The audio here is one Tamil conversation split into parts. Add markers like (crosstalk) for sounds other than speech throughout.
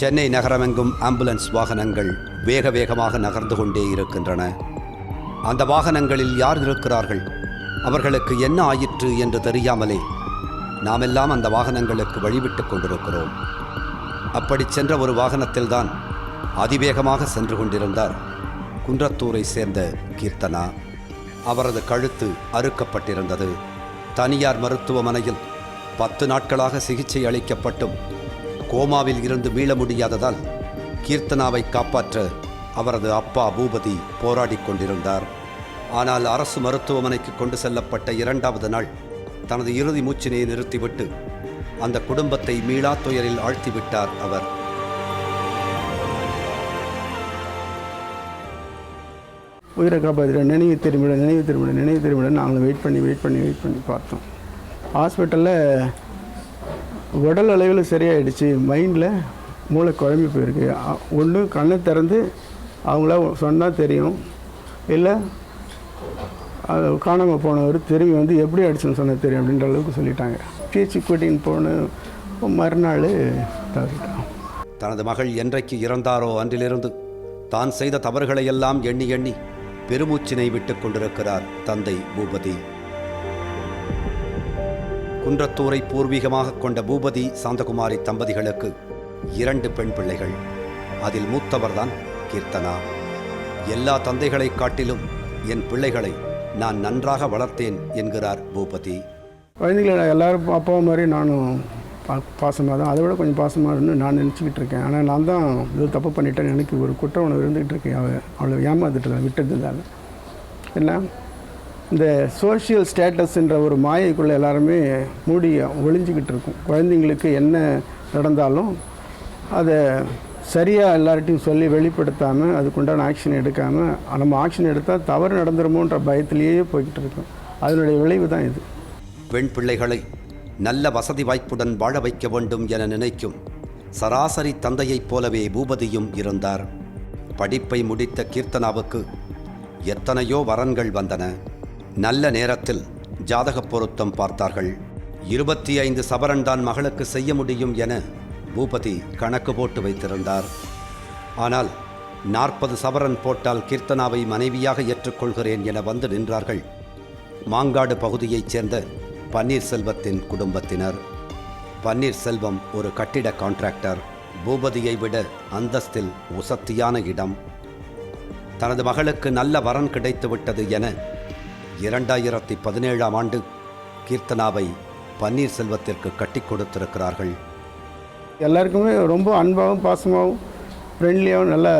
சென்னை நகரமெங்கும் ஆம்புலன்ஸ் வாகனங்கள் வேக வேகமாக நகர்ந்து கொண்டே இருக்கின்றன. அந்த வாகனங்களில் யார் இருக்கிறார்கள்? அவர்களுக்கு என்ன ஆயிற்று என்று தெரியாமலே நாமெல்லாம் அந்த வாகனங்களுக்கு வழிவிட்டு கொண்டிருக்கிறோம். அப்படி சென்ற ஒரு வாகனத்தில்தான் அதிவேகமாக சென்று கொண்டிருந்தார் குன்றத்தூரை சேர்ந்த கீர்த்தனா. அவரது கழுத்து அறுக்கப்பட்டிருந்தது. தனியார் மருத்துவமனையில் பத்து நாட்களாக சிகிச்சை அளிக்கப்பட்டும் கோமாவில் இருந்து மீள முடியாததால் கீர்த்தனாவை காப்பாற்ற அவரது அப்பா பூபதி போராடிக் கொண்டிருந்தார். ஆனால் அரசு மருத்துவமனைக்கு கொண்டு செல்லப்பட்ட இரண்டாவது நாள் தனது இறுதி மூச்சினை நிறுத்திவிட்டு அந்த குடும்பத்தை மீளா துயரில் ஆழ்த்திவிட்டார் அவர். உயிரை காப்பாற்றிட நினைவு திரும்பிட நினைவு திரும்பிட நினைவு திரும்பிட நாங்களும் வெயிட் பண்ணி வெயிட் பண்ணி வெயிட் பண்ணி பார்த்தோம். ஹாஸ்பிட்டலில் உடல் அளவில் சரியாயிடுச்சு மைண்டில் மூளை குழம்பி போயிருக்கு. ஒன்று கண்ணை திறந்து அவங்கள சொன்னால் தெரியும். இல்லை அது காணாமல் போனவர் திரும்பி வந்து எப்படி அடிச்சுன்னு சொன்னால் தெரியும் அப்படின்ற அளவுக்கு சொல்லிட்டாங்க. பேச்சு கூட்டின்னு போன மறுநாள் தவறிட்டான் தனது மகள் என்றைக்கு இறந்தாரோ அன்றிலிருந்து தான் செய்த தவறுகளை எல்லாம் எண்ணி எண்ணி பெருமூச்சினை விட்டுக் கொண்டிருக்கிறார் தந்தை பூபதி. குன்றத்தூரை பூர்வீகமாக கொண்ட பூபதி சாந்தகுமாரி தம்பதிகளுக்கு இரண்டு பெண் பிள்ளைகள். அதில் மூத்தவர்தான் கீர்த்தனா. எல்லா தந்தைகளைக் காட்டிலும் என் பிள்ளைகளை நான் நன்றாக வளர்த்தேன் என்கிறார் பூபதி. குழந்தைங்கள எல்லாரும் அப்பாவும் மாதிரி நானும் பா பாசமாக தான் அதை விட கொஞ்சம் பாசமாக இருந்து நான் நினச்சிக்கிட்டு இருக்கேன். ஆனால் நான் தான் இது தப்பு பண்ணிட்டேன்னு எனக்கு ஒரு குற்ற உணர்வு இருந்துகிட்டு இருக்கேன் அவள் அவளை ஏமாந்துட்டு தான் விட்டதுனால என்ன? இந்த சோஷியல் ஸ்டேட்டஸ்ன்ற ஒரு மாயைக்குள்ளே எல்லாருமே மூடி ஒளிஞ்சிக்கிட்டு இருக்கும். குழந்தைங்களுக்கு என்ன நடந்தாலும் அதை சரியாக எல்லார்ட்டையும் சொல்லி வெளிப்படுத்தாமல் அதுக்குண்டான ஆக்ஷன் எடுக்காமல் நம்ம ஆக்ஷன் எடுத்தால் தவறு நடந்துருமோன்ற பயத்திலேயே போய்கிட்டு இருக்கோம். அதனுடைய விளைவு தான் இது. பெண் பிள்ளைகளை நல்ல வசதி வாய்ப்புடன் வாழ வைக்க வேண்டும் என நினைக்கும் சராசரி தந்தையைப் போலவே பூபதியும் இருந்தார். படிப்பை முடித்த கீர்த்தனாவுக்கு எத்தனையோ வரன்கள் வந்தன. நல்ல நேரத்தில் ஜாதகப் பொருத்தம் பார்த்தார்கள். இருபத்தி ஐந்து சபரன் தான் மகளுக்கு செய்ய முடியும் என பூபதி கணக்கு போட்டு வைத்திருந்தார். ஆனால் நாற்பது சவரன் போட்டால் கீர்த்தனாவை மனைவியாக ஏற்றுக்கொள்கிறேன் என வந்து நின்றார்கள். மாங்காடு பகுதியைச் சேர்ந்த பன்னீர்செல்வத்தின் குடும்பத்தினர். பன்னீர்செல்வம் ஒரு கட்டிட கான்ட்ராக்டர் பூபதியை விட அந்தஸ்தில் உசத்தியான இடம். தனது மகளுக்கு நல்ல வரன் கிடைத்துவிட்டது என இரண்டாயிரத்தி பதினேழாம் ஆண்டு கீர்த்தனாவை பன்னீர்செல்வத்திற்கு கட்டிக் கொடுத்திருக்கிறார்கள். எல்லாருக்குமே ரொம்ப அன்பாகவும் பாசமாகவும் ஃப்ரெண்ட்லியாகவும் நல்லா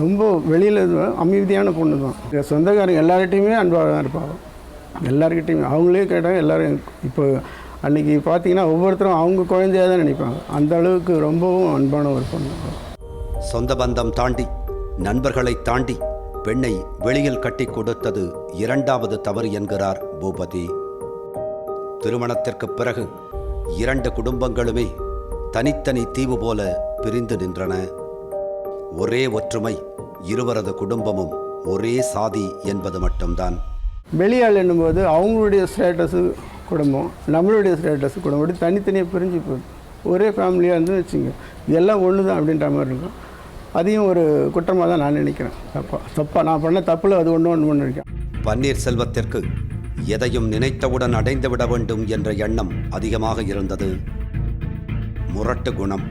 ரொம்ப வெளியில் அமைதியான பொண்ணு தான். சொந்தக்காரங்க எல்லார்கிட்டையுமே அன்பாக தான் இருப்பாங்க. எல்லார்கிட்டையுமே அவங்களே கேட்டால் எல்லோரும் இப்போ அன்றைக்கி பார்த்தீங்கன்னா ஒவ்வொருத்தரும் அவங்க குழந்தையாக தான் நினைப்பாங்க. அந்த அளவுக்கு ரொம்பவும் அன்பான ஒரு பொண்ணு. சொந்த பந்தம் தாண்டி நண்பர்களை தாண்டி பெண்ணை வெளியில் கட்டி கொடுத்தது இரண்டாவது தவறு என்கிறார் பூபதி. திருமணத்திற்கு பிறகு இரண்டு குடும்பங்களுமே தனித்தனி தீவு போல பிரிந்து நின்றன. ஒரே ஒற்றுமை இருவரது குடும்பமும் ஒரே சாதி என்பது மட்டும்தான். வெளியாள் என்னும்போது அவங்களுடைய ஸ்டேட்டஸு குடும்பம் நம்மளுடைய ஸ்டேட்டஸு குடும்பம் அப்படி தனித்தனியாக பிரிஞ்சு போகுது ஒரே ஃபேமிலியாக இருந்து வச்சுங்க எல்லாம் ஒன்று தான் அப்படின்ற மாதிரி இருக்கும். அதையும் ஒரு குற்றமாக தான் நான் நினைக்கிறேன். தப்பா தப்பா நான் பண்ண தப்பில் அது ஒன்று ஒன்று ஒன்று இருக்கேன் பன்னீர்செல்வத்திற்கு எதையும் நினைத்தவுடன் அடைந்துவிட வேண்டும் என்ற எண்ணம் அதிகமாக இருந்தது. முரட்டு குணம்.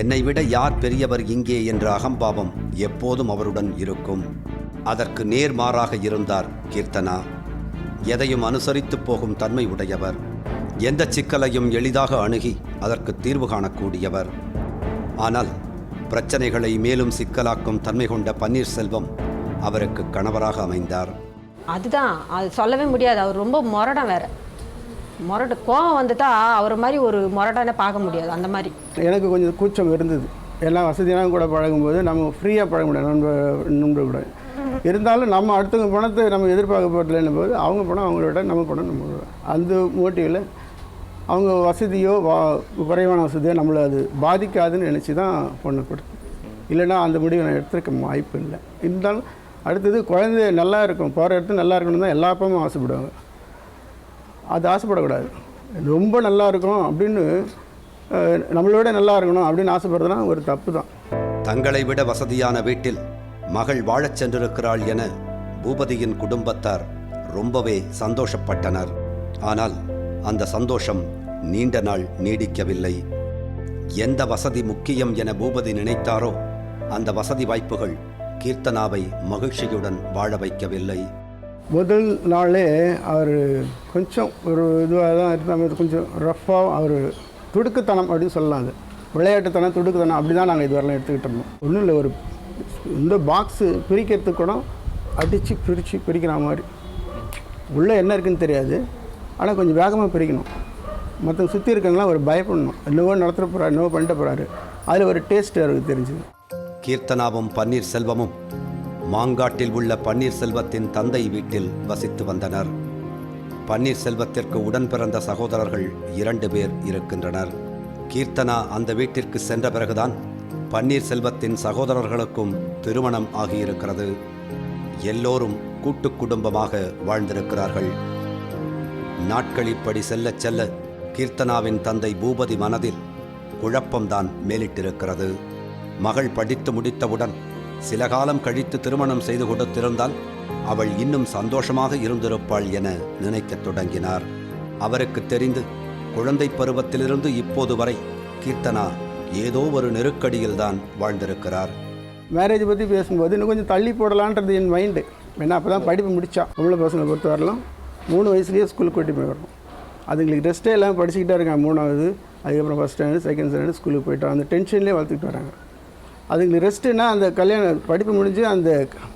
என்னை விட யார் பெரியவர் இங்கே என்ற அகம்பாவம் எப்போதும் அவருடன் இருக்கும். அதற்கு நேர்மாறாக இருந்தார் கீர்த்தனா. எதையும் அனுசரித்து போகும் தன்மை உடையவர். எந்த சிக்கலையும் எளிதாக அணுகி அதற்கு தீர்வு காணக்கூடியவர். ஆனால் பிரச்சனைகளை மேலும் சிக்கலாக்கும் தன்மை கொண்ட பன்னீர்செல்வம் அவருக்கு கணவராக அமைந்தார். அதுதான் அது சொல்லவே முடியாது. அவர் ரொம்ப முரடன் வேற. முரடு கோவம் வந்துட்டா அவர் மாதிரி ஒரு முரடனை பார்க்க முடியாது அந்த மாதிரி. எனக்கு கொஞ்சம் கூச்சம் இருந்தது. எல்லா வசதியெல்லாம் கூட பழகும்போது நம்ம ஃப்ரீயாக பழக முடியாது நண்பர் நண்பர் கூட இருந்தாலும் நம்ம அடுத்தவங்க பணத்தை நம்ம எதிர்பார்க்க போகிறதுலன்னும் போது அவங்க பணம் அவங்களோட நம்ம பணம் நம்ம அந்த மோட்டிவில் அவங்க வசதியோ வா குறைவான வசதியோ நம்மளை அது பாதிக்காதுன்னு நினச்சி தான் பொண்ணு கொடுத்து இல்லைன்னா அந்த முடிவை நான் எடுத்துருக்க வாய்ப்பு இல்லை. இருந்தாலும் அடுத்தது குழந்தை நல்லா இருக்கும் போகிற இடத்துல நல்லா இருக்கணும் தான் எல்லா அப்பாவும் ஆசைப்படுவாங்க. அது ஆசைப்படக்கூடாது. ரொம்ப நல்லா இருக்கும் அப்படின்னு நம்மளோட நல்லா இருக்கணும் அப்படின்னு ஆசைப்படுறதுனா ஒரு தப்பு தான். தங்களை விட வசதியான வீட்டில் மகள் வாழச் சென்றிருக்கிறாள் என பூபதியின் குடும்பத்தார் ரொம்பவே சந்தோஷப்பட்டனர். ஆனால் அந்த சந்தோஷம் நீண்ட நாள் நீடிக்கவில்லை. எந்த வசதி முக்கியம் என பூபதி நினைத்தாரோ அந்த வசதி வாய்ப்புகள் கீர்த்தனாவை மகிழ்ச்சியுடன் வாழ வைக்கவில்லை. முதல் நாளே அவர் கொஞ்சம் ஒரு இதுவாக தான் இருந்தால் கொஞ்சம் ரஃப்பாக அவர் துடுக்குத்தனம் அப்படின்னு சொல்லலாம் அது. விளையாட்டுத்தனம் துடுக்குத்தனம் அப்படி தான் நாங்கள் இதுவரெல்லாம் எடுத்துக்கிட்டு இருந்தோம். ஒன்றும் இல்லை ஒரு இந்த பாக்ஸு பிரிக்கிறதுக்கு கூட அடித்து பிரித்து பிரிக்கிற மாதிரி. உள்ளே என்ன இருக்குன்னு தெரியாது. ஆனால் கொஞ்சம் வேகமாக பிரிக்கணும். மற்ற சுற்றி இருக்கவங்களாம் ஒரு பயப்படணும். என்னவோ நடத்துகிற போகிறார் என்னவோ பண்ணிட்டு போகிறாரு அதில் ஒரு டேஸ்ட் அவருக்கு தெரிஞ்சுது. கீர்த்தனாவும் பன்னீர்செல்வமும் மாங்காட்டில் உள்ள பன்னீர்செல்வத்தின் தந்தை வீட்டில் வசித்து வந்தனர். பன்னீர்செல்வத்திற்கு உடன் பிறந்த சகோதரர்கள் இரண்டு பேர் இருக்கின்றனர். கீர்த்தனா அந்த வீட்டிற்கு சென்ற பிறகுதான் பன்னீர்செல்வத்தின் சகோதரர்களுக்கும் திருமணம் ஆகியிருக்கிறது. எல்லோரும் கூட்டு குடும்பமாக வாழ்ந்திருக்கிறார்கள். நாட்கள் இப்படி செல்லச் செல்ல கீர்த்தனாவின் தந்தை பூபதி மனதில் குழப்பம்தான் மேலிட்டிருக்கிறது. மகள் படித்து முடித்தவுடன் சில காலம் கழித்து திருமணம் செய்து கொடுத்திருந்தால் அவள் இன்னும் சந்தோஷமாக இருந்திருப்பாள் என நினைக்கத் தொடங்கினார். அவருக்கு தெரிந்து குழந்தை பருவத்திலிருந்து இப்போது வரை கீர்த்தனா ஏதோ ஒரு நெருக்கடியில் தான் வாழ்ந்திருக்கிறார். மேரேஜ் பற்றி பேசும்போது இன்னும் கொஞ்சம் தள்ளி போடலான்றது என் மைண்டு ஏன்னா அப்போ தான் படிப்பு முடித்தா பொம்பளை பசங்களை பொறுத்த வரலாம் மூணு வயசுலேயே ஸ்கூலுக்கு கூட்டி போய் அதுங்களுக்கு ரெஸ்ட்டே இல்லாமல் படிச்சுக்கிட்டே இருக்காங்க மூணாவது. அதுக்கப்புறம் ஃபஸ்ட் ஸ்டாண்டர்ட் செகண்ட் ஸ்டாண்டர்ட் ஸ்கூலுக்கு போயிட்டு அந்த டென்ஷன்லேயே வளர்த்துக்கிட்டு வராங்க. அதுங்களுக்கு ரெஸ்ட்டுனா அந்த கல்யாணம் படிப்பு முடிஞ்சு அந்த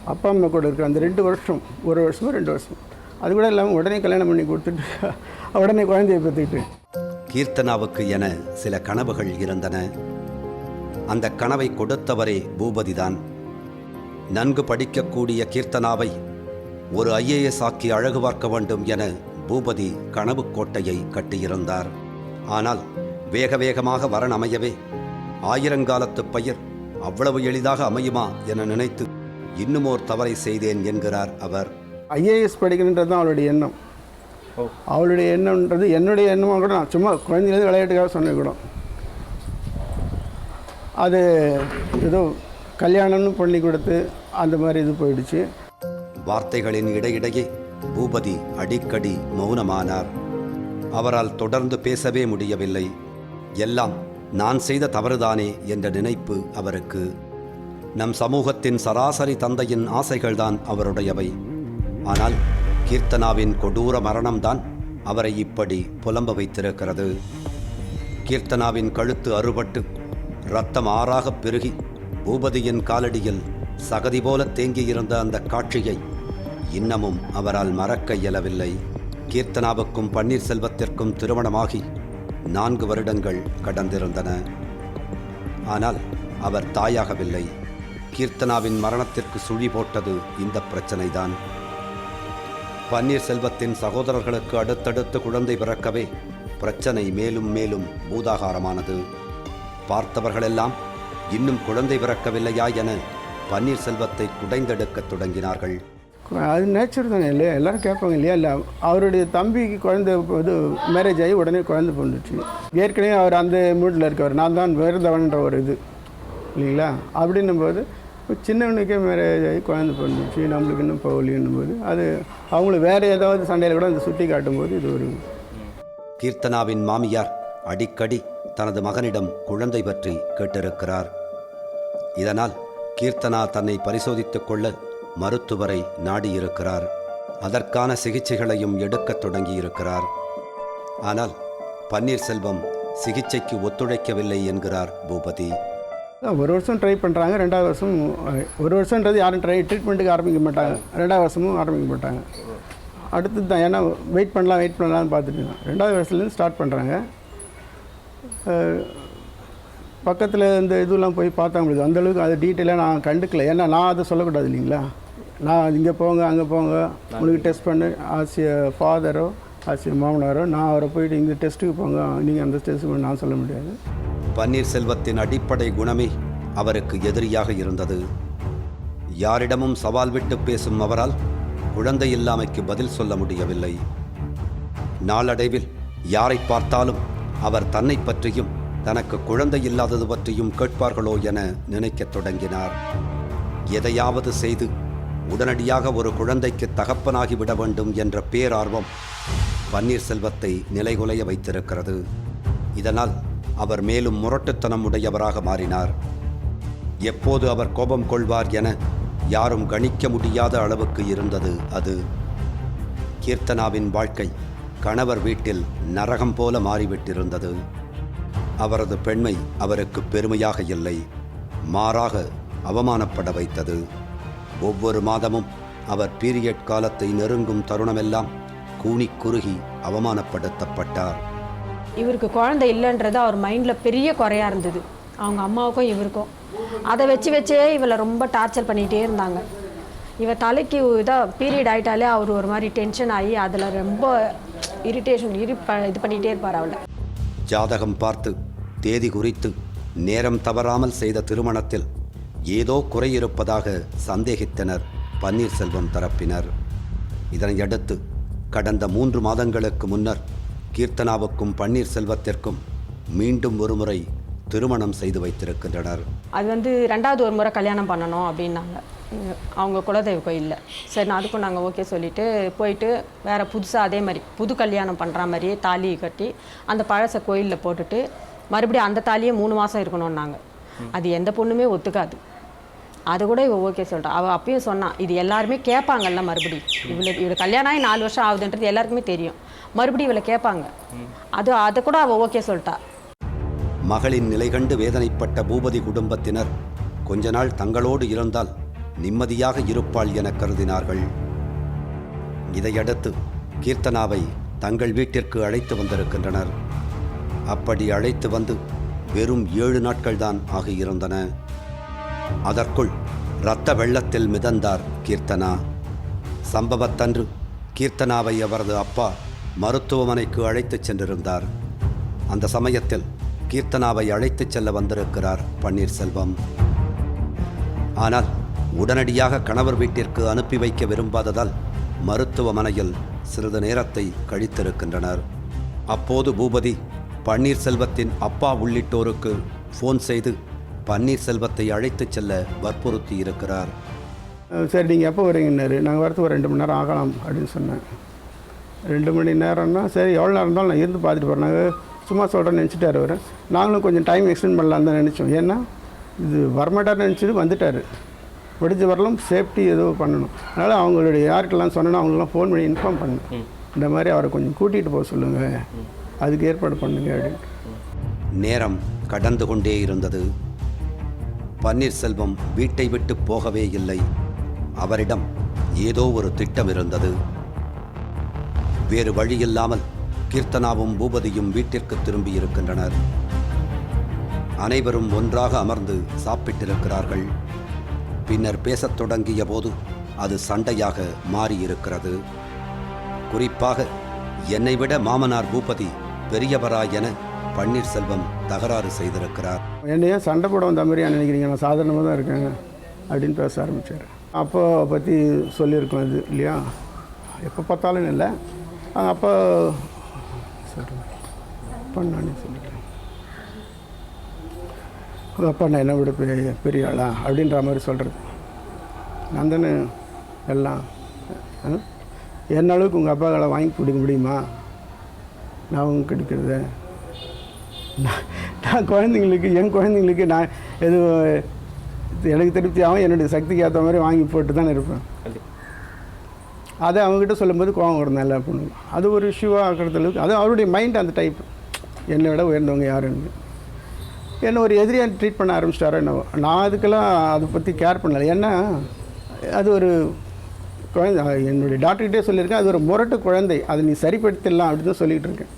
அப்பா அம்மா கூட இருக்கிற அந்த ரெண்டு வருஷம் ஒரு வருஷமோ ரெண்டு வருஷம் அது கூட இல்லாமல் உடனே கல்யாணம் பண்ணி கொடுத்துட்டு (laughs) உடனே குழந்தைய பெற்றுக்கிட்டு. கீர்த்தனாவுக்கு என சில கனவுகள் இருந்தன. அந்த கனவை கொடுத்தவரே பூபதிதான். நன்கு படிக்கக்கூடிய கீர்த்தனாவை ஒரு ஐஏஎஸ் ஆக்கி அழகு பார்க்க வேண்டும் என பூபதி கனவு கோட்டையை கட்டியிருந்தார். ஆனால் வேக வேகமாக வரன் அமையவே ஆயிரங்காலத்து பயிர் அவ்வளவு எளிதாக அமையுமா என நினைத்து இன்னுமோர் தவறை செய்தேன் என்கிறார் அவர். ஐஏஎஸ் படிக்கணுன்றது தான் அவளுடைய எண்ணம். அவளுடைய எண்ணம்ன்றது என்னுடைய எண்ணமாக கூட நான் சும்மா குழந்தைலேருந்து விளையாட்டுக்காக சொன்னது கூட. அது ஏதோ கல்யாணம்னு பண்ணி கொடுத்து அந்த மாதிரி இது போயிடுச்சு. வார்த்தைகளின் இடையிடையே பூபதி அடிக்கடி மௌனமானார். அவரால் தொடர்ந்து பேசவே முடியவில்லை. எல்லாம் நான் செய்த தவறுதானே என்ற நினைப்பு அவருக்கு. நம் சமூகத்தின் சராசரி தந்தையின் ஆசைகள்தான் அவருடையவை. ஆனால் கீர்த்தனாவின் கொடூர மரணம்தான் அவரை இப்படி புலம்ப வைத்திருக்கிறது. கீர்த்தனாவின் கழுத்து அறுபட்டு ரத்தம் ஆறாகப் பெருகி பூபதியின் காலடியில் சகதி போல தேங்கியிருந்த அந்த காட்சியை இன்னமும் அவரால் மறக்க இயலவில்லை. கீர்த்தனாவுக்கும் பன்னீர்செல்வத்திற்கும் திருமணமாகி நான்கு வருடங்கள் கடந்திருந்தன. ஆனால் அவர் தாயாகவில்லை. கீர்த்தனாவின் மரணத்திற்கு சுழி போட்டது இந்த பிரச்சனைதான். பன்னீர்செல்வத்தின் சகோதரர்களுக்கு அடுத்தடுத்து குழந்தை பிறக்கவே பிரச்சனை மேலும் மேலும் பூதாகாரமானது. பார்த்தவர்களெல்லாம் இன்னும் குழந்தை பிறக்கவில்லையா என பன்னீர்செல்வத்தை குடைந்தெடுக்கத் தொடங்கினார்கள். அது நேச்சர் தானே இல்லையா? எல்லாரும் கேட்பாங்க இல்லையா? இல்லை அவருடைய தம்பிக்கு குழந்தை இது மேரேஜ் ஆகி உடனே குழந்தை பிறந்துச்சு. ஏற்கனவே அவர் அந்த மூடில் இருக்கவர். நான் தான் வேறுதவன்ற ஒரு இது இல்லைங்களா? அப்படின்னும்போது சின்னவனுக்கே மேரேஜ் ஆகி குழந்தை பிறந்துச்சு. நம்மளுக்கு இன்னும் போகலைன்னும் போது அது அவங்களுக்கு வேறு ஏதாவது சண்டையில் கூட அந்த சுட்டி காட்டும்போது இது ஒரு கீர்த்தனாவின் மாமியார் அடிக்கடி தனது மகனிடம் குழந்தை பற்றி கேட்டிருக்கிறார். இதனால் கீர்த்தனா தன்னை பரிசோதித்துக் கொள்ள மருத்துவரை நாடியிருக்கிறார். அதற்கான சிகிச்சைகளையும் எடுக்கத் தொடங்கியிருக்கிறார். ஆனால் பன்னீர்செல்வம் சிகிச்சைக்கு ஒத்துழைக்கவில்லை என்கிறார் பூபதி. ஒரு வருஷம் ட்ரை பண்ணுறாங்க ரெண்டாவது வருஷம் ஒரு வருஷன்றது யாரும் ட்ரை ட்ரீட்மெண்ட்டுக்கு ஆரம்பிக்க மாட்டாங்க. ரெண்டாவது வருஷமும் ஆரம்பிக்க மாட்டாங்க. அடுத்தது தான் ஏன்னா வெயிட் பண்ணலாம் வெயிட் பண்ணலாம்னு பார்த்துட்டு ரெண்டாவது வருஷத்துலேருந்து ஸ்டார்ட் பண்ணுறாங்க பக்கத்தில் இந்த இதெல்லாம் போய் பார்த்தா முடியுது அந்தளவுக்கு அது டீட்டெயிலாக நான் கண்டுக்கல. ஏன்னா நான் அதை சொல்லக்கூடாது இல்லைங்களா? நான் இங்கே போங்க அங்கே போங்க. உங்களுக்கு டெஸ்ட் பண்ணு. ஆசிய ஃபாதரோ ஆசிய மாமனாரோ நான் அவரை போயிட்டு இங்கே டெஸ்ட்டுக்கு போங்க. நீங்கள் அந்த டெஸ்ட்டுக்கு நான் சொல்ல முடியாது. பன்னீர்செல்வத்தின் அடிப்படை குணமே அவருக்கு எதிரியாக இருந்தது. யாரிடமும் சவால் விட்டு பேசும் அவரால் குழந்தை இல்லாமைக்கு பதில் சொல்ல முடியவில்லை. நாளடைவில் யாரை பார்த்தாலும் அவர் தன்னை பற்றியும் தனக்கு குழந்தை இல்லாதது பற்றியும் கேட்பார்களோ என நினைக்கத் தொடங்கினார். எதையாவது செய்து உடனடியாக ஒரு குழந்தைக்கு தகப்பனாகி விட வேண்டும் என்ற பேரார்வம் பன்னீர்செல்வத்தை நிலைகுலைய வைத்திருக்கிறது. இதனால் அவர் மேலும் முரட்டுத்தனம் உடையவராக மாறினார். எப்போது அவர் கோபம் கொள்வார் என யாரும் கணிக்க முடியாத அளவுக்கு இருந்தது அது. கீர்த்தனாவின் வாழ்க்கை கணவர் வீட்டில் நரகம் போல மாறிவிட்டிருந்தது. அவரது பெண்மை அவருக்கு பெருமையாக இல்லை மாறாக அவமானப்பட வைத்தது. ஒவ்வொரு மாதமும் அவர் பீரியட் காலத்தை நெருங்கும் தருணமெல்லாம் கூனிக் குறுகி அவமானப்படுத்தப்பட்டார். இவருக்கு குழந்தை இல்லைன்றது அவர் மைண்டில் பெரிய குறையா இருந்தது. அவங்க அம்மாவுக்கும் இவருக்கும். அதை வச்சு வச்சே இவளை ரொம்ப டார்ச்சர் பண்ணிகிட்டே இருந்தாங்க. இவ தலைக்கு இதாக பீரியட் ஆயிட்டாலே அவர் ஒரு மாதிரி டென்ஷன் ஆகி அதில் ரொம்ப இரிட்டேஷன் இரி இது பண்ணிகிட்டே இருப்பார் அவளை. ஜாதகம் பார்த்து தேதி குறித்து நேரம் தவறாமல் செய்த திருமணத்தில் ஏதோ குறையிருப்பதாக சந்தேகித்தனர் பன்னீர்செல்வம் தரப்பினர். இதனையடுத்து கடந்த மூன்று மாதங்களுக்கு முன்னர் கீர்த்தனாவுக்கும் பன்னீர்செல்வத்திற்கும் மீண்டும் ஒருமுறை திருமணம் செய்து வைத்திருக்கின்றனர். அது வந்து ரெண்டாவது ஒரு முறை கல்யாணம் பண்ணணும் அப்படின்னாங்க. அவங்க குலதெய்வ கோயிலில். சரி நான் அதுக்கும் நாங்கள் ஓகே சொல்லிட்டு போயிட்டு வேற புதுசாக அதே மாதிரி புது கல்யாணம் பண்ணுற மாதிரியே தாலி கட்டி அந்த பழசை கோயிலில் போட்டுட்டு மறுபடியும் அந்த தாலியே மூணு மாதம் இருக்கணும்னாங்க. அது எந்த பொண்ணுமே ஒத்துக்காது. அது கூட இவ ஓகே சொல்கிறான் அவள் அப்பயும் சொன்னான் இது எல்லாருமே கேட்பாங்கல்ல மறுபடியும் இவ்வளோ இவளை கல்யாணம் ஆகி நாலு வருஷம் ஆகுதுன்றது எல்லாருக்குமே தெரியும். மறுபடியும் இவளை கேட்பாங்க அது அதை கூட அவள் ஓகே சொல்லிட்டா. மகளின் நிலை கண்டு வேதனைப்பட்ட பூபதி குடும்பத்தினர் கொஞ்ச நாள் தங்களோடு இருந்தால் நிம்மதியாக இருப்பாள் என கருதினார்கள். இதையடுத்து கீர்த்தனாவை தங்கள் வீட்டிற்கு அழைத்து வந்திருக்கின்றனர். அப்படி அழைத்து வந்து வெறும் ஏழு நாட்கள்தான் ஆகியிருந்தன. அதற்குள் இரத்த வெள்ளத்தில் மிதந்தார் கீர்த்தனா. சம்பவத்தன்று கீர்த்தனாவை அவரது அப்பா மருத்துவமனைக்கு அழைத்துச் சென்றிருந்தார். அந்த சமயத்தில் கீர்த்தனாவை அழைத்துச் செல்ல வந்திருக்கிறார் பன்னீர்செல்வம். ஆனால் உடனடியாக கணவர் வீட்டிற்கு அனுப்பி வைக்க விரும்பாததால் மருத்துவமனையில் சிறிது நேரத்தை கழித்திருக்கின்றனர். அப்போது பூபதி பன்னீர்செல்வத்தின் அப்பா உள்ளிட்டோருக்கு ஃபோன் செய்து பன்னீர்செல்வத்தை அழைத்துச் செல்ல வற்புறுத்தி இருக்கிறார். சரி நீங்கள் எப்போ வரீங்கன்னாரு? நாங்கள் வரத்துக்கு ஒரு ரெண்டு மணி நேரம் ஆகலாம் அப்படின்னு சொன்னேன். ரெண்டு மணி நேரம்னா சரி எவ்வளோ நேரம் இருந்தாலும் நான் இருந்து பார்த்துட்டு போகிறேன் நாங்கள் சும்மா சொல்கிறேன்னு நினச்சிட்டாரு அவர். நாங்களும் கொஞ்சம் டைம் எக்ஸ்டெண்ட் பண்ணலான்னு தான் நினச்சோம். ஏன்னா இது வரமாட்டார்னு நினச்சது வந்துட்டார். படித்த வரலாம் சேஃப்டி ஏதோ பண்ணணும். அதனால் அவங்களுடைய யாருக்கெல்லாம் சொன்னேன்னா அவங்களுக்குலாம் ஃபோன் பண்ணி இன்ஃபார்ம் பண்ணேன். இந்த மாதிரி அவரை கொஞ்சம் கூட்டிகிட்டு போக சொல்லுங்கள் அதுக்கு ஏற்பாடு பண்ணுங்க அப்படின்னு. நேரம் கடந்து கொண்டே இருந்தது. பன்னீர்செல்வம் வீட்டை விட்டு போகவே இல்லை. அவரிடம் ஏதோ ஒரு திட்டம் இருந்தது. வேறு வழியில்லாமல் கீர்த்தனாவும் பூபதியும் வீட்டிற்கு திரும்பி இருக்கின்றனர். அனைவரும் ஒன்றாக அமர்ந்து சாப்பிட்டிருக்கிறார்கள். பின்னர் பேசத் தொடங்கிய போது அது சண்டையாக மாறியிருக்கிறது. குறிப்பாக என்னை விட மாமனார் பூபதி பெரியவரா என பன்னீர்செல்வம் தகராறு செய்திருக்கிறார். என்னையே சண்டை போட வந்த மாதிரியா நினைக்கிறீங்க? நான் சாதாரணமாக தான் இருக்கேன் அப்படின்னு பேச ஆரம்பித்தார் அப்போ பற்றி சொல்லியிருக்கோம் இது இல்லையா? எப்போ பார்த்தாலும் இல்லை. அப்போ அப்பா சரி சொல்லிட்டேன்? அப்பா நான் என்ன விட பெரிய பெரிய ஆளா? அப்படின்ற மாதிரி சொல்கிறது நான் தானே எல்லாம் ஆ? என்ன அளவுக்கு உங்கள் அப்பாக்களை வாங்கி கொடுக்க முடியுமா? நான் அவங்க கிடைக்கிறத நான் நான் குழந்தைங்களுக்கு என் குழந்தைங்களுக்கு நான் எதுவும் எனக்கு திருப்தியாகவும் என்னுடைய சக்திக்கு ஏற்ற மாதிரி வாங்கி போட்டு தானே இருப்பேன். அதை அவங்ககிட்ட சொல்லும்போது கோவம் வரும் எல்லா பொண்ணுங்க அது ஒரு இஷ்யூவாக ஆக்கிறதுக்கு அளவுக்கு அது அவருடைய மைண்ட் அந்த டைப் என்னை விட உயர்ந்தவங்க யாருன்னு. என்னை ஒரு எதிரியாக ட்ரீட் பண்ண ஆரம்பிச்சிட்டாரோ என்னவோ. நான் அதுக்கெல்லாம் அதை பற்றி கேர் பண்ணலை. ஏன்னா அது ஒரு குழந்தை என்னுடைய டாக்டர்கிட்டே சொல்லியிருக்கேன். அது ஒரு முரட்டு குழந்தை. அதை நீ சரிப்படுத்திடலாம் அப்படின்னு தான் சொல்லிகிட்டு இருக்கேன்.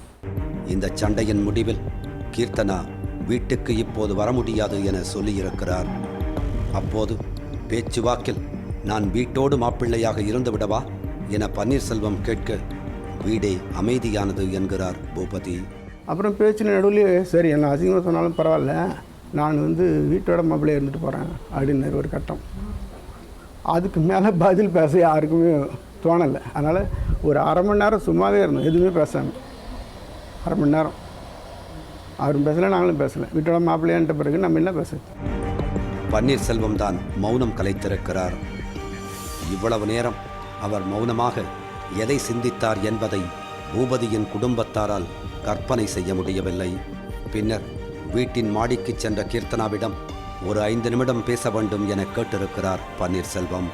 இந்த சண்டையின் முடிவில் கீர்த்தனா வீட்டுக்கு இப்போது வர முடியாது என சொல்லியிருக்கிறார். அப்போது பேச்சுவாக்கில் நான் வீட்டோடு மாப்பிள்ளையாக இருந்து விடவா என பன்னீர்செல்வம் கேட்க வீடே அமைதியானது என்கிறார் பூபதி. அப்புறம் பேச்சு நடுவில் சரி என்ன அசிங்கமாக சொன்னாலும் பரவாயில்ல. நான் வந்து வீட்டோட மாப்பிள்ளையை இருந்துட்டு போகிறேன் அப்படின்னு ஒரு கட்டம். அதுக்கு மேலே பதில் பேச யாருக்குமே தோணலை. அதனால் ஒரு அரை மணி நேரம் சும்மாவே இருந்தோம். எதுவுமே பேசாமல் அரை மணி நேரம். அவரும் பேசலை நாங்களும் பேசலை. வீட்டோட மாப்பிள்ளையான்ட்ட பிறகு நம்ம என்ன பேசுறது? பன்னீர்செல்வம் தான் மௌனம் கலைத்திருக்கிறார். இவ்வளவு நேரம் அவர் மௌனமாக எதை சிந்தித்தார் என்பதை பூபதியின் குடும்பத்தாரால் கற்பனை செய்ய முடியவில்லை. பின்னர் வீட்டின் மாடிக்கு சென்ற கீர்த்தனாவிடம் ஒரு ஐந்து நிமிடம் பேச வேண்டும் என கேட்டிருக்கிறார் பன்னீர்செல்வம்.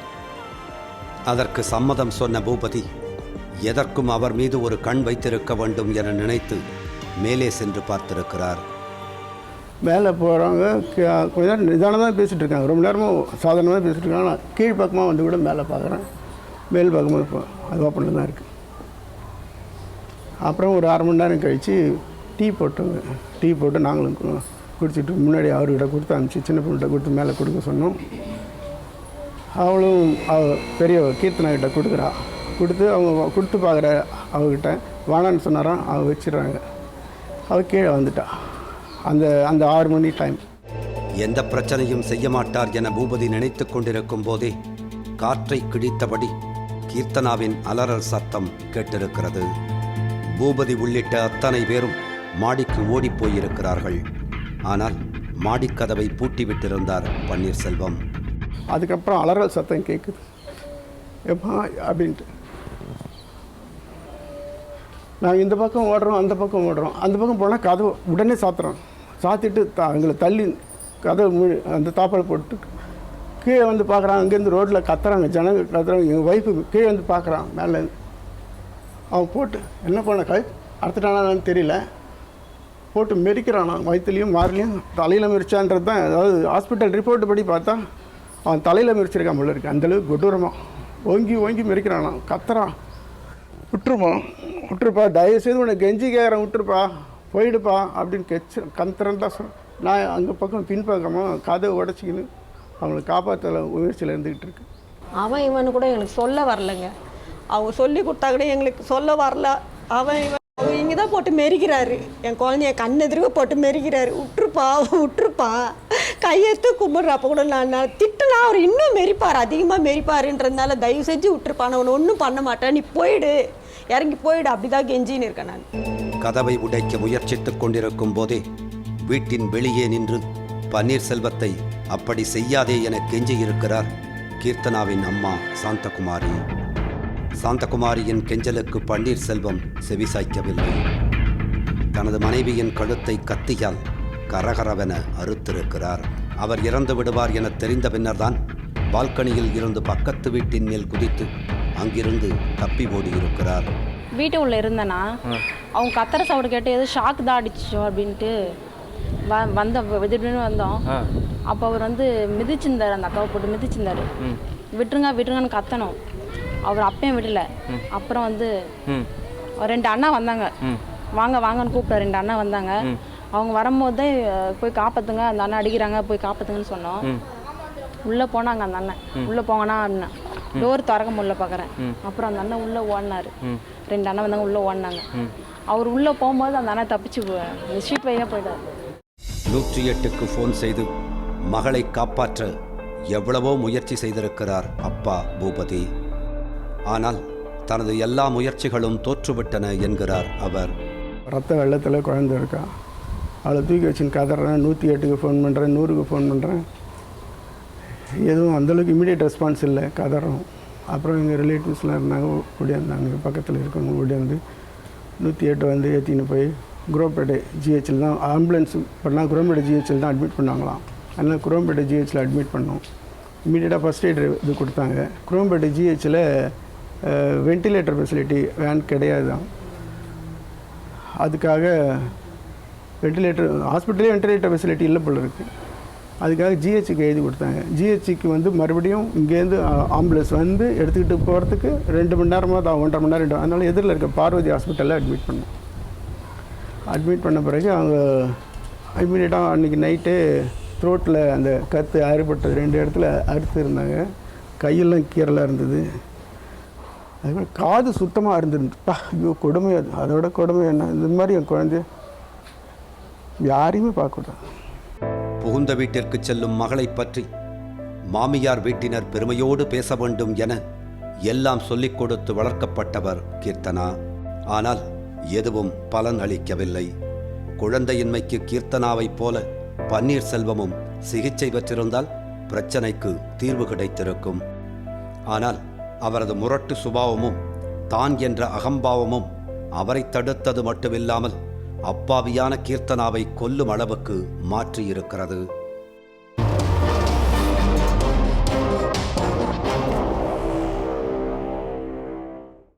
அதற்கு சம்மதம் சொன்ன பூபதி எதற்கும் அவர் மீது ஒரு கண் வைத்திருக்க வேண்டும் என நினைத்து மேலே சென்று பார்த்திருக்கிறார். மேலே போகிறவங்க கொஞ்ச நேரம் நிதானமாக பேசிகிட்டு இருக்காங்க. ரொம்ப நேரமும் சாதாரணமாக பேசிகிட்டு இருக்காங்க. நான் கீழ்ப்பக்கமாக வந்து கூட மேலே பார்க்குறேன். மேல் பக்கமாக இப்போ அது ஓப்பனில் தான் இருக்குது அப்புறம் ஒரு அரை மணி நேரம் கழித்து டீ போட்டோங்க டீ போட்டு நாங்களும் குடிச்சிட்டு முன்னாடி அவர்கிட்ட கொடுத்து அனுப்பிச்சு சின்ன பொண்ணுகிட்ட கொடுத்து மேலே கொடுக்க சொன்னோம். அவளும் அவ பெரிய கீர்த்தனாக்கிட்ட கொடுக்குறா. கொடுத்து அவங்க கொடுத்து பார்க்குற அவகிட்ட வேணான்னு சொன்னாராம். அவள் வச்சிடுறாங்க. அவ கீழே வந்துட்டா. அந்த அந்த ஆறு மணி டைம் எந்த பிரச்சனையும் செய்ய மாட்டார் என பூபதி நினைத்துக் கொண்டிருக்கும் போதே காற்றை கிழித்தபடி கீர்த்தனாவின் அலறல் சத்தம் கேட்டிருக்கிறது. பூபதி உள்ளிட்ட அத்தனை பேரும் மாடிக்கு ஓடிப் போயிருக்கிறார்கள். ஆனால் மாடிக்கதவை பூட்டிவிட்டிருந்தார் பன்னீர்செல்வம். அதுக்கப்புறம் அலறல் சத்தம் கேட்குது எப்பா அப்படின்ட்டு. நாங்கள் இந்த பக்கம் ஓடுறோம் அந்த பக்கம் ஓடுறோம். அந்த பக்கம் போனால் கதவு உடனே சாத்துறோம். சாத்திட்டு த எங்களை தள்ளி கதவு அந்த தாப்பால் போட்டு கீழே வந்து பார்க்குறான் அங்கேருந்து ரோட்டில் கத்துறாங்க ஜனங்க கத்துறாங்க. எங்கள் ஒய்ஃபு கீழே வந்து பார்க்குறான் மேலே அவன் போட்டு என்ன பண்ண கை? அறுத்துட்டானான்னு தெரியல. போட்டு மெரிக்கிறானா வயிற்றுலையும் மாறிலையும் தலையில் மெரிச்சான்றது தான். அதாவது ஹாஸ்பிட்டல் ரிப்போர்ட் படி பார்த்தா அவன் தலையில் மெரிச்சிருக்கான் போல இருக்கு. அந்தளவுக்கு கொடூரமாக ஓங்கி ஓங்கி மெரிக்கிறானா கத்துறான். விட்டுருமா? விட்டுருப்பா தயவுசெய்து உனக்கு கெஞ்சி கேட்குறேன் விட்டுருப்பா. போயிடுப்பா அப்படின்னு கெச்சு கந்தரன் தான் சொன்னேன் நான் அங்கே பக்கம் பின்பக்கமாக கதவு உடச்சிக்கின்னு அவங்களை காப்பாற்ற முயற்சியில் இருந்துக்கிட்டு இருக்கு. அவன் இவனு கூட எனக்கு சொல்ல வரலங்க. அவங்க சொல்லி கொடுத்தா கூட எங்களுக்கு சொல்ல வரல. அவன் இவன் இங்கே தான் போட்டு மெரிக்கிறாரு என் குழந்தைய கண் எதிர்க்க போட்டு மெரிக்கிறாரு விட்டுருப்பா விட்டுருப்பா கையெடுத்து கும்பிட்ற. அப்போ கூட நான் நான் அவர் இன்னும் மெரிப்பார். அதிகமாக மெரிப்பாருன்றதுனால தயவு செஞ்சு விட்டுருப்பா நான் ஒன்றும் பண்ண மாட்டேன். நீ போயிடு. இறங்கி போயிடு. அப்படிதான் கெஞ்சின்னு இருக்கேன் நான். கதவை உடைக்க முயற்சித்துக் கொண்டிருக்கும் போதே வீட்டின் வெளியே நின்று பன்னீர்செல்வத்தை அப்படி செய்யாதே என கெஞ்சியிருக்கிறார் கீர்த்தனாவின் அம்மா சாந்தகுமாரி. சாந்தகுமாரியின் கெஞ்சலுக்கு பன்னீர்செல்வம் செவிசாய்க்கவில்லை தனது மனைவியின் கழுத்தை கத்தியால் கரகரவென அறுத்திருக்கிறார். அவர் இறந்து விடுவார் என தெரிந்த பின்னர்தான் பால்கனியில் இருந்து பக்கத்து வீட்டின் மேல் குதித்து அங்கிருந்து தப்பி ஓடியிருக்கிறார். வீட்டு உள்ள இருந்தேனா? அவங்க கத்துற சவுண்டு கேட்டு எதுவும் ஷாக் தான் அப்படின்ட்டு வ வந்த திடீர்னு வந்தோம். அப்போ அவர் வந்து மிதிச்சிருந்தார் அந்த அக்காவை போட்டு மிதிச்சிருந்தாரு. விட்டுருங்க விட்டுருங்கன்னு கத்தணும். அவர் அப்பயும் விடல. அப்புறம் வந்து ரெண்டு அண்ணா வந்தாங்க. வாங்க வாங்கன்னு கூப்பிட்ட ரெண்டு அண்ணா வந்தாங்க. அவங்க வரும்போதே போய் காப்பாத்துங்க அந்த அண்ணா அடிக்கிறாங்க போய் காப்பாத்துங்கன்னு சொன்னோம். உள்ளே போனாங்க அந்த அண்ணன். உள்ளே போங்கண்ணா அண்ணன். டோர் திறக்க முடியல பார்க்குறேன் அப்புறம் அந்த அண்ணன் உள்ளே ஓடினாரு. ரெண்டு அண்ணன் வந்தாங்க உள்ளே ஓடினாங்க. அவர் உள்ளே போகும்போது அந்த அண்ணன் தப்பிச்சு ஷீட் வழியாக போயிட்டார். நூற்றி எட்டுக்கு ஃபோன் செய்து மகளை காப்பாற்ற. எவ்வளவோ முயற்சி செய்திருக்கிறார் அப்பா பூபதி. ஆனால் தனது எல்லா முயற்சிகளும் தோற்றுவிட்டன என்கிறார் அவர். ரத்த வெள்ளத்தில் குழந்தை இருக்கா? அவளை தூக்கி வச்சுன்னு கதறேன் நூற்றி எட்டுக்கு ஃபோன் பண்ணுறேன் நூறுக்கு ஃபோன் பண்ணுறேன் எதுவும் அந்தளவுக்கு இமீடியட் ரெஸ்பான்ஸ் இல்லை. கதறோம். அப்புறம் எங்கள் ரிலேட்டிவ்ஸ்லாம் இருந்தாங்க ஓடியாந்தாங்க பக்கத்தில் இருக்கவங்க ஓடியாந்து நூற்றி எட்டு வந்து ஏற்றின்னு போய் குரோம்பேட்டை ஜிஹெச்சில் தான் ஆம்புலன்ஸ் பண்ணால் குரோம்பேட்டை ஜிஹெச்சில் தான் அட்மிட் பண்ணாங்களாம். அதனால் குரோம்பேட்டை ஜிஹெச்சில் அட்மிட் பண்ணோம். இமீடியட்டாக ஃபஸ்ட் எய்ட் இது கொடுத்தாங்க. குரோம்பேட்டை ஜிஹெச்சில் வென்டிலேட்டர் ஃபெசிலிட்டி வேன் கிடையாது தான் அதுக்காக வெண்டிலேட்டர் ஹாஸ்பிட்டலே வென்டிலேட்டர் ஃபெசிலிட்டி இல்லை போல இருக்குது அதுக்காக ஜிஹெச்சுக்கு எழுதி கொடுத்தாங்க. ஜிஹெச்சுக்கு வந்து மறுபடியும் இங்கேருந்து ஆம்புலன்ஸ் வந்து எடுத்துக்கிட்டு போகிறதுக்கு ரெண்டு மணி நேரமாக தான் ஒன்றரை மணி நேரம் ரெண்டு அதனால் எதிரில் இருக்க பார்வதி ஹாஸ்பிட்டலில் அட்மிட் பண்ணோம். அட்மிட் பண்ண பிறகு அவங்க இமீடியட்டாக அன்றைக்கி நைட்டு த்ரோட்டில் அந்த கற்று அறுபட்டது ரெண்டு இடத்துல அறுத்து இருந்தாங்க கையெல்லாம் கீரலாக இருந்தது. அதுமாதிரி காது சுத்தமாக இருந்திருந்துப்பா ஐயோ கொடுமை அது அதோட கொடுமை என்ன? இந்த மாதிரி என் குழந்தை யாரையுமே பார்க்கக்கூடாது புகுந்த வீட்டிற்கு செல்லும் மகளைப் பற்றி மாமியார் வீட்டினர் பெருமையோடு பேச வேண்டும் என எல்லாம் சொல்லிக் கொடுத்து வளர்க்கப்பட்டவர் கீர்த்தனா. ஆனால் எதுவும் பலன் அளிக்கவில்லை. குழந்தையின்மைக்கு கீர்த்தனாவைப் போல பன்னீர்செல்வமும் சிகிச்சை பெற்றிருந்தால் பிரச்சனைக்கு தீர்வு கிடைத்திருக்கும். ஆனால் அவரது முரட்டு சுபாவமும் தான் என்ற அகம்பாவமும் அவரை தடுத்தது மட்டுமில்லாமல் அப்பாவியான கீர்த்தனாவை கொல்லும் அளவுக்கு மாற்றியிருக்கிறது.